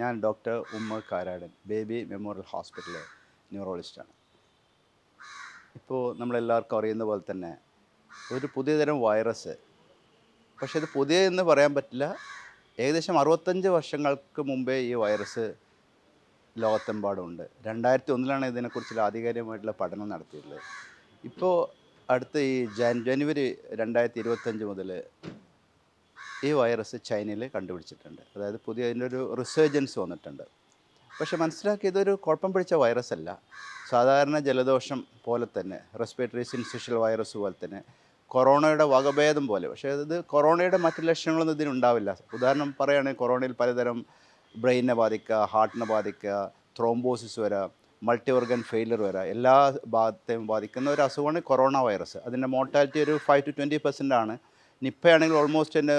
ഞാൻ ഡോക്ടർ ഉമ്മ Karadan baby memorial ഹോസ്പിറ്റലിലെ ന്യൂറോളജിസ്റ്റാണ്. ഇപ്പോൾ നമ്മളെല്ലാവർക്കും അറിയുന്ന പോലെ തന്നെ ഒരു പുതിയ തരം വൈറസ്. പക്ഷേ ഇത് പുതിയ എന്ന് പറയാൻ പറ്റില്ല. ഏകദേശം അറുപത്തഞ്ച് വർഷങ്ങൾക്ക് മുമ്പേ ഈ വൈറസ് ലോകത്തെമ്പാടുമുണ്ട്. രണ്ടായിരത്തി ഒന്നിലാണ് ഇതിനെക്കുറിച്ച് ആധികാരികമായിട്ടുള്ള പഠനം നടത്തിയിട്ടുള്ളത്. ഇപ്പോൾ അടുത്ത ഈ ജനുവരി രണ്ടായിരത്തി ഇരുപത്തഞ്ച് മുതൽ ഈ വൈറസ് ചൈനയിൽ കണ്ടുപിടിച്ചിട്ടുണ്ട്. അതായത് പുതിയ അതിന്റെ ഒരു റിസർജൻസ് വന്നിട്ടുണ്ട്. പക്ഷേ മനസ്സിലാക്കി ഇതൊരു കുഴപ്പം പിടിച്ച വൈറസ് അല്ല സാധാരണ ജലദോഷം പോലെ തന്നെ റെസ്പിറേറ്ററി സിൻസിഷ്യൽ വൈറസ് പോലെ തന്നെ കൊറോണയുടെ വകഭേദം പോലെ. പക്ഷേ ഇത് കൊറോണയുടെ മറ്റു ലക്ഷണങ്ങളൊന്നും ഇതിനുണ്ടാവില്ല ഉദാഹരണം പറയുകയാണെങ്കിൽ കൊറോണയിൽ പലതരം ബ്രെയിനിനെ ബാധിക്കുക ഹാർട്ടിനെ ബാധിക്കുക ത്രോംബോസിസ് വരാം മൾട്ടി ഓർഗൻ ഫെയിലർ വരാം എല്ലാ ഭാഗത്തെയും ബാധിക്കുന്ന ഒരു അസുഖമാണ് കൊറോണ വൈറസ്. അതിന്റെ മോർട്ടാലിറ്റി ഒരു ഫൈവ് ടു ട്വന്റി പെർസെന്റ് ആണ്. നിപ്പയാണെങ്കിൽ ഓൾമോസ്റ്റ് എന്റെ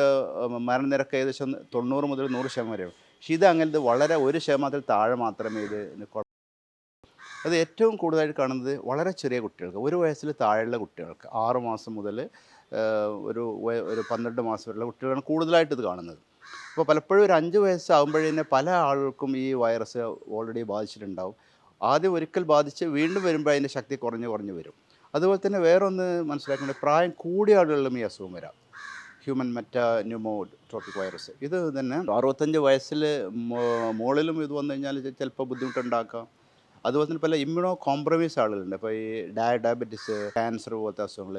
മരണനിരക്ക് ഏകദേശം തൊണ്ണൂറ് മുതൽ നൂറ് ശതമാനം വരെയാണ്. പക്ഷേ ഇത് അങ്ങനത്തെ വളരെ ഒരു ശതമാനത്തിൽ താഴെ മാത്രമേ ഇത് അത് ഏറ്റവും കൂടുതലായിട്ട് കാണുന്നത് വളരെ ചെറിയ കുട്ടികൾക്ക് ഒരു വയസ്സിൽ താഴെയുള്ള കുട്ടികൾക്ക് ആറു മാസം മുതൽ ഒരു ഒരു പന്ത്രണ്ട് മാസം വരെയുള്ള കുട്ടികളാണ് കൂടുതലായിട്ട് ഇത് കാണുന്നത്. അപ്പോൾ പലപ്പോഴും ഒരു അഞ്ച് വയസ്സാകുമ്പോഴേ പല ആളുകൾക്കും ഈ വൈറസ് ഓൾറെഡി ബാധിച്ചിട്ടുണ്ടാവും. ആദ്യം ഒരിക്കൽ ബാധിച്ച് വീണ്ടും വരുമ്പോൾ അതിന്റെ ശക്തി കുറഞ്ഞ് കുറഞ്ഞ് വരും. അതുപോലെ തന്നെ വേറൊന്ന് മനസ്സിലാക്കേണ്ടത് പ്രായം കൂടിയ ആളുകളിലും ഈ അസുഖം വരാം. Human meta pneumo tropic virus ഇത് തന്നെ അറുപത്തഞ്ച് വയസ്സിൽ മുകളിലും ഇത് വന്നു കഴിഞ്ഞാൽ ചിലപ്പോൾ ബുദ്ധിമുട്ടുണ്ടാക്കാം. അതുപോലെ തന്നെ പല ഇമ്മ്യൂണോ കോംപ്രമൈസ് ആളുകളുണ്ട്. ഇപ്പോൾ ഈ ഡയ ഡയബറ്റിസ് ക്യാൻസർ പോലത്തെ അസുഖങ്ങൾ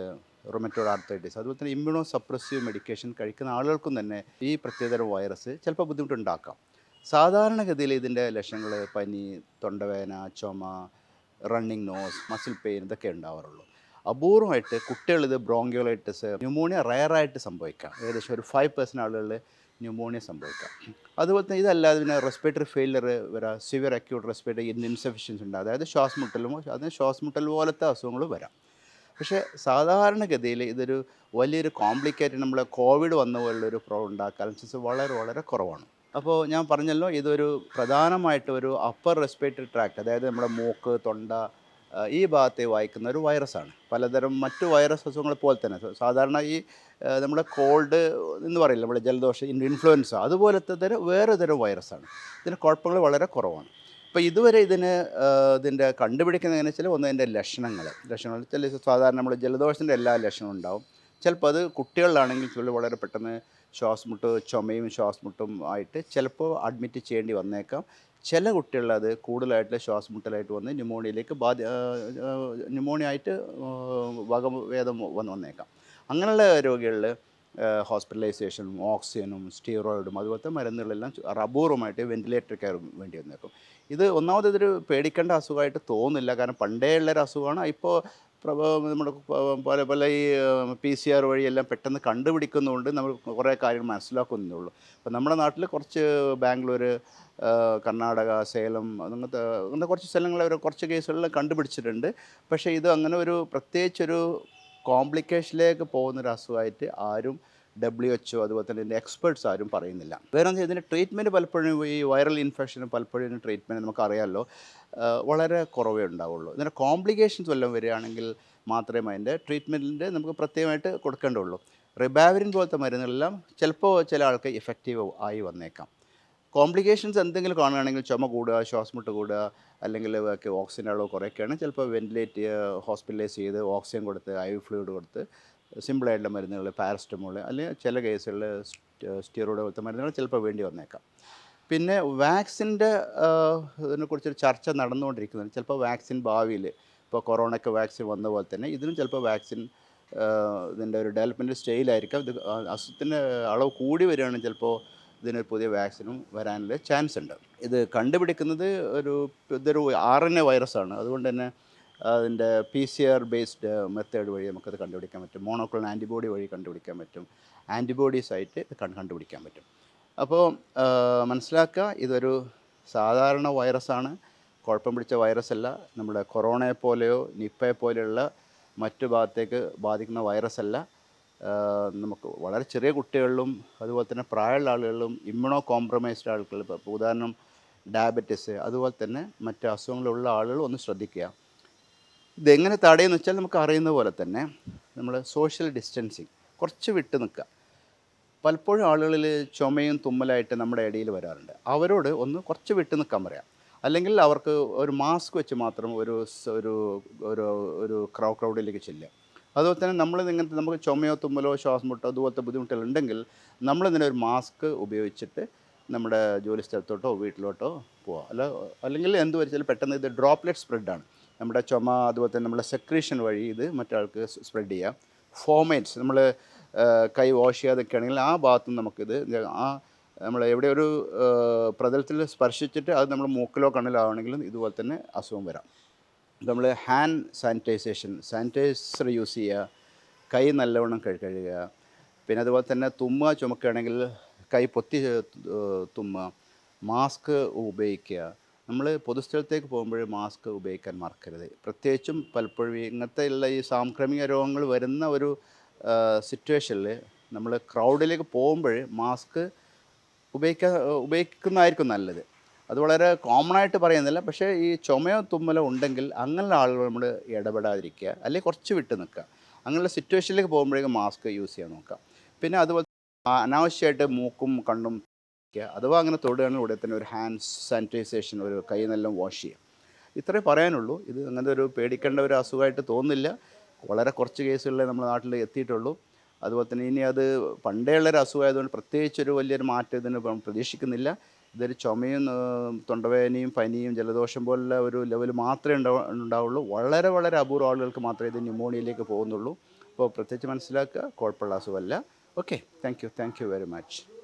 റൊമറ്റോഡ് ആർത്തൈറ്റിസ് അതുപോലെ തന്നെ ഇമ്മ്യൂണോ സപ്രസീവ് മെഡിക്കേഷൻ കഴിക്കുന്ന ആളുകൾക്കും തന്നെ ഈ പ്രത്യേകതരം വൈറസ് ചിലപ്പോൾ ബുദ്ധിമുട്ടുണ്ടാക്കാം. സാധാരണഗതിയിൽ ഇതിന്റെ ലക്ഷണങ്ങൾ പനി തൊണ്ടവേദന ചുമ റണ്ണിങ് നോസ് മസിൽ പെയിൻ ഇതൊക്കെ ഉണ്ടാവാറുള്ളൂ. അപൂർവമായിട്ട് കുട്ടികളിത് ബ്രോങ്കിയോളൈറ്റിസ് ന്യൂമോണിയ റയറായിട്ട് സംഭവിക്കാം. ഏകദേശം ഒരു ഫൈവ് പെർസെന്റ് ആളുകളിൽ ന്യൂമോണിയ സംഭവിക്കാം. അതുപോലെ തന്നെ ഇതല്ലാതെ പിന്നെ റെസ്പിറേറ്ററി ഫെയിലർ വരാം സിവിയർ അക്യൂട്ട് റെസ്പിറേറ്ററി ഇൻസഫിഷ്യൻസ് ഉണ്ട്. അതായത് ശ്വാസമുട്ടലും അതിന് ശ്വാസമുട്ടൽ പോലത്തെ അസുഖങ്ങൾ വരാം. പക്ഷേ സാധാരണഗതിയിൽ ഇതൊരു വലിയൊരു കോംപ്ലിക്കേറ്റഡ് നമ്മൾ കോവിഡ് വന്ന പോലുള്ളൊരു പ്രോബ്ലം ഉണ്ടാക്കാൻ ചാൻസസ് വളരെ വളരെ കുറവാണ്. അപ്പോൾ ഞാൻ പറഞ്ഞല്ലോ ഇതൊരു പ്രധാനമായിട്ട് ഒരു അപ്പർ റെസ്പിറേറ്ററി ട്രാക്ട് അതായത് നമ്മുടെ മൂക്ക് തൊണ്ട ഈ ഭാഗത്തെ വായിക്കുന്ന ഒരു വൈറസാണ്. പലതരം മറ്റു വൈറസ് അസുഖങ്ങളെ പോലെ തന്നെ. സാധാരണ ഈ നമ്മുടെ കോൾഡ് എന്ന് പറയില്ല നമ്മുടെ ജലദോഷം ഇൻഫ്ലുവൻസ അതുപോലത്തെ തരം വേറെ തരം വൈറസാണ്. ഇതിന് കുഴപ്പങ്ങൾ വളരെ കുറവാണ്. അപ്പോൾ ഇതുവരെ ഇതിന് ഇതിന്റെ കണ്ടുപിടിക്കുന്നത് എങ്ങനെ വെച്ചാൽ ഒന്ന് അതിന്റെ ലക്ഷണങ്ങൾ ലക്ഷണങ്ങൾ ചില സാധാരണ നമ്മൾ ജലദോഷത്തിന്റെ എല്ലാ ലക്ഷണവും ഉണ്ടാവും. ചിലപ്പോൾ അത് കുട്ടികളിലാണെങ്കിൽ ചില വളരെ പെട്ടെന്ന് ശ്വാസമുട്ട് ചുമയും ശ്വാസമുട്ടും ആയിട്ട് ചിലപ്പോൾ അഡ്മിറ്റ് ചെയ്യേണ്ടി വന്നേക്കാം. ചില കുട്ടികളത് കൂടുതലായിട്ട് ശ്വാസമുട്ടലായിട്ട് വന്ന് ന്യൂമോണിയയിലേക്ക് ബാധ ന്യൂമോണിയ ആയിട്ട് വകഭേദം വന്ന് വന്നേക്കാം. അങ്ങനെയുള്ള രോഗികളിൽ ഹോസ്പിറ്റലൈസേഷനും ഓക്സിജനും സ്റ്റീറോയിഡും അതുപോലത്തെ മരുന്നുകളെല്ലാം അപൂർവമായിട്ട് വെന്റിലേറ്റർ കെയർ വേണ്ടി വന്നേക്കും. ഇത് ഒന്നാമത് ഇതൊരു പേടിക്കേണ്ട അസുഖമായിട്ട് തോന്നുന്നില്ല. കാരണം പണ്ടേ ഉള്ളൊരു അസുഖമാണ്. ഇപ്പോൾ നമ്മുടെ പല പല ഈ പി സി ആർ വഴിയെല്ലാം പെട്ടെന്ന് കണ്ടുപിടിക്കുന്നതുകൊണ്ട് നമ്മൾ കുറേ കാര്യങ്ങൾ മനസ്സിലാക്കുന്നേ ഉള്ളൂ അപ്പോൾ നമ്മുടെ നാട്ടിൽ കുറച്ച് ബാംഗ്ലൂർ കർണാടക സേലം അങ്ങനത്തെ അങ്ങനത്തെ കുറച്ച് സ്ഥലങ്ങൾ അവർ കുറച്ച് കേസുകളിൽ കണ്ടുപിടിച്ചിട്ടുണ്ട്. പക്ഷേ ഇത് അങ്ങനെ ഒരു പ്രത്യേകിച്ചൊരു കോംപ്ലിക്കേഷനിലേക്ക് പോകുന്നൊരു അസുഖമായിട്ട് ആരും ഡബ്ല്യു എച്ച് അതുപോലെ തന്നെ ഇതിന്റെ എക്സ്പേർട്സ് ആരും പറയുന്നില്ല. വേറെ ഇതിന്റെ ട്രീറ്റ്മെന്റ് പലപ്പോഴും ഈ വൈറൽ ഇൻഫെക്ഷന് പലപ്പോഴും ട്രീറ്റ്മെന്റ് നമുക്കറിയാമല്ലോ. വളരെ കുറവേ ഉണ്ടാവുള്ളൂ. ഇതിന്റെ കോംപ്ലിക്കേഷൻസ് വല്ലതും വരികയാണെങ്കിൽ മാത്രമേ അതിന്റെ ട്രീറ്റ്മെന്റിന്റെ നമുക്ക് പ്രത്യേകമായിട്ട് കൊടുക്കേണ്ടുള്ളൂ റിബാവരിൻ പോലത്തെ മരുന്നുകളെല്ലാം ചിലപ്പോൾ ചില ആൾക്ക് എഫക്റ്റീവ് ആയി വന്നേക്കാം. കോംപ്ലിക്കേഷൻസ് എന്തെങ്കിലും കാണുകയാണെങ്കിൽ ചുമ കൂടുക ശ്വാസമുട്ട് കൂടുക അല്ലെങ്കിൽ ഓക്സിജൻ അളവ് കുറയ്ക്കുകയാണ്. ചിലപ്പോൾ വെന്റിലേറ്റ് ഹോസ്പിറ്റലൈസ് ചെയ്ത് ഓക്സിജൻ കൊടുത്ത് ഐ ഫ്ലൂയിഡ് കൊടുത്ത് സിമ്പിളായിട്ടുള്ള മരുന്നുകൾ പാരസ്റ്റമോൾ അല്ലെങ്കിൽ ചില കേസുകളിൽ സ്റ്റീറോയിഡ് പോലത്തെ മരുന്നുകൾ ചിലപ്പോൾ വേണ്ടി വന്നേക്കാം. പിന്നെ വാക്സിന്റെ ഇതിനെക്കുറിച്ചൊരു ചർച്ച നടന്നുകൊണ്ടിരിക്കുന്നുണ്ട്. ചിലപ്പോൾ വാക്സിൻ ഭാവിയിൽ ഇപ്പോൾ കൊറോണയ്ക്ക് വാക്സിൻ വന്ന പോലെ തന്നെ ഇതിനും ചിലപ്പോൾ വാക്സിൻ ഇതിന്റെ ഒരു ഡെവലപ്മെന്റ് സ്റ്റേയിലായിരിക്കാം ഇത് അസുഖത്തിന്റെ അളവ് കൂടി വരികയാണെങ്കിൽ ചിലപ്പോൾ ഇതിനൊരു പുതിയ വാക്സിനും വരാനുള്ള ചാൻസ് ഉണ്ട്. ഇത് കണ്ടുപിടിക്കുന്നത് ഒരു ഇതൊരു ആർ എൻ എ വൈറസാണ് അതുകൊണ്ട് തന്നെ അതിന്റെ P C R based method വഴി നമുക്കത് കണ്ടുപിടിക്കാൻ പറ്റും. മോണോക്ലോൺ ആന്റിബോഡി വഴി കണ്ടുപിടിക്കാൻ പറ്റും. ആന്റിബോഡീസ് ആയിട്ട് ഇത് കണ്ട് കണ്ടുപിടിക്കാൻ പറ്റും. അപ്പോൾ മനസ്സിലാക്കുക ഇതൊരു സാധാരണ വൈറസാണ് കുഴപ്പം പിടിച്ച വൈറസ് അല്ല. നമ്മുടെ കൊറോണയെ പോലെയോ നിപ്പയെ പോലെയുള്ള മറ്റു ഭാഗത്തേക്ക് ബാധിക്കുന്ന വൈറസ് അല്ല. നമുക്ക് വളരെ ചെറിയ കുട്ടികളിലും അതുപോലെ തന്നെ പ്രായമുള്ള ആളുകളിലും ഇമ്മ്യൂണോ കോംപ്രമൈസ്ഡ് ആളുകൾ ഇപ്പോൾ ഉദാഹരണം ഡയബറ്റിസ് അതുപോലെ തന്നെ മറ്റ് അസുഖങ്ങളുള്ള ആളുകൾ ഒന്ന് ശ്രദ്ധിക്കുക. ഇതെങ്ങനെ തടയുമെന്ന് വെച്ചാൽ നമുക്ക് അറിയുന്ന പോലെ തന്നെ നമ്മൾ സോഷ്യൽ ഡിസ്റ്റൻസിങ് കുറച്ച് വിട്ട് നിൽക്കുക. പലപ്പോഴും ആളുകളിൽ ചുമയും തുമ്മലായിട്ട് നമ്മുടെ ഇടയിൽ വരാറുണ്ട്. അവരോട് ഒന്ന് കുറച്ച് വിട്ട് നിൽക്കാൻ പറയാം. അല്ലെങ്കിൽ അവർക്ക് ഒരു മാസ്ക് വെച്ച് മാത്രം ഒരു ഒരു ഒരു ഒരു ക്രൗ ക്രൗഡിലേക്ക് ചെല്ലുക. അതുപോലെ തന്നെ നമ്മൾ ഇങ്ങനത്തെ നമുക്ക് ചുമയോ തുമ്മലോ ശ്വാസം മുട്ടോ അതുപോലത്തെ ബുദ്ധിമുട്ടുകൾ ഉണ്ടെങ്കിൽ നമ്മൾ ഇതിനെ ഒരു മാസ്ക് ഉപയോഗിച്ചിട്ട് നമ്മുടെ ജോലി സ്ഥലത്തോട്ടോ വീട്ടിലോട്ടോ പോവാം. അല്ല അല്ലെങ്കിൽ എന്ത് വെച്ചാൽ പെട്ടെന്ന് ഇത് ഡ്രോപ്ലെറ്റ് സ്പ്രെഡാണ്. നമ്മുടെ ചുമ അതുപോലെ തന്നെ നമ്മുടെ സെക്രീഷൻ വഴി ഇത് മറ്റാൾക്ക് സ്പ്രെഡ് ചെയ്യാം. ഫോമേറ്റ്സ് നമ്മൾ കൈ വാഷ് ചെയ്യാതൊക്കെ ആണെങ്കിൽ ആ ഭാഗത്ത് നമുക്കിത് ആ നമ്മൾ എവിടെ ഒരു പ്രതലത്തിൽ സ്പർശിച്ചിട്ട് അത് നമ്മൾ മൂക്കിലോ കണ്ണിലോ ആണെങ്കിലും ഇതുപോലെ തന്നെ അസുഖം വരാം. നമ്മൾ ഹാൻഡ് സാനിറ്റൈസേഷൻ സാനിറ്റൈസർ യൂസ് ചെയ്യുക കൈ നല്ലവണ്ണം കഴു കഴുകുക. പിന്നെ അതുപോലെ തന്നെ തുമ്മുക ചുമക്കുകയാണെങ്കിൽ കൈ പൊത്തി തുമ്മുക. മാസ്ക് ഉപയോഗിക്കുക. നമ്മൾ പൊതുസ്ഥലത്തേക്ക് പോകുമ്പോൾ മാസ്ക് ഉപയോഗിക്കാൻ മറക്കരുത്. പ്രത്യേകിച്ചും പലപ്പോഴും ഇങ്ങനത്തെ ഉള്ള ഈ സാംക്രമിക രോഗങ്ങൾ വരുന്ന ഒരു സിറ്റുവേഷനിൽ നമ്മൾ ക്രൗഡിലേക്ക് പോകുമ്പോൾ മാസ്ക് ഉപയോഗിക്കാൻ ഉപയോഗിക്കുന്നതായിരിക്കും നല്ലത്. അത് വളരെ കോമൺ ആയിട്ട് പറയുന്നില്ല. പക്ഷേ ഈ ചുമയോ തുമ്മലോ ഉണ്ടെങ്കിൽ അങ്ങനെയുള്ള ആളുകൾ നമ്മൾ ഇടപെടാതിരിക്കുക. അല്ലെങ്കിൽ കുറച്ച് വിട്ട് നിൽക്കുക. അങ്ങനെയുള്ള സിറ്റുവേഷനിലേക്ക് പോകുമ്പോഴേക്കും മാസ്ക് യൂസ് ചെയ്യാൻ നോക്കുക. പിന്നെ അതുപോലെ അനാവശ്യമായിട്ട് മൂക്കും കണ്ണും അഥവാ അങ്ങനെ തൊടുകയാണെങ്കിൽ ഉടനെ തന്നെ ഒരു ഹാൻഡ് സാനിറ്റൈസേഷൻ ഒരു കൈ നെല്ലാം വാഷ് ചെയ്യുക. ഇത്രേ പറയാനുള്ളൂ. ഇത് അങ്ങനത്തെ ഒരു പേടിക്കേണ്ട ഒരു അസുഖമായിട്ട് തോന്നുന്നില്ല. വളരെ കുറച്ച് കേസുകളിലേ നമ്മുടെ നാട്ടിൽ എത്തിയിട്ടുള്ളൂ. അതുപോലെ തന്നെ ഇനി അത് പണ്ടേ ഉള്ളൊരു അസുഖമായതുകൊണ്ട് പ്രത്യേകിച്ചൊരു വലിയൊരു മാറ്റം ഇതിന് പ്രതീക്ഷിക്കുന്നില്ല. ഇതൊരു ചുമയും തൊണ്ടവേദനയും പനിയും ജലദോഷം പോലുള്ള ഒരു ലെവൽ മാത്രമേ ഉണ്ടാവ ഉണ്ടാവുള്ളൂ. വളരെ വളരെ അപൂർവ ആളുകൾക്ക് മാത്രമേ ഇത് ന്യൂമോണിയയിലേക്ക് പോകുന്നുള്ളൂ. അപ്പോൾ പ്രത്യേകിച്ച് മനസ്സിലാക്കുക കുഴപ്പമുള്ള അസുഖമല്ല. Okay thank you thank you very much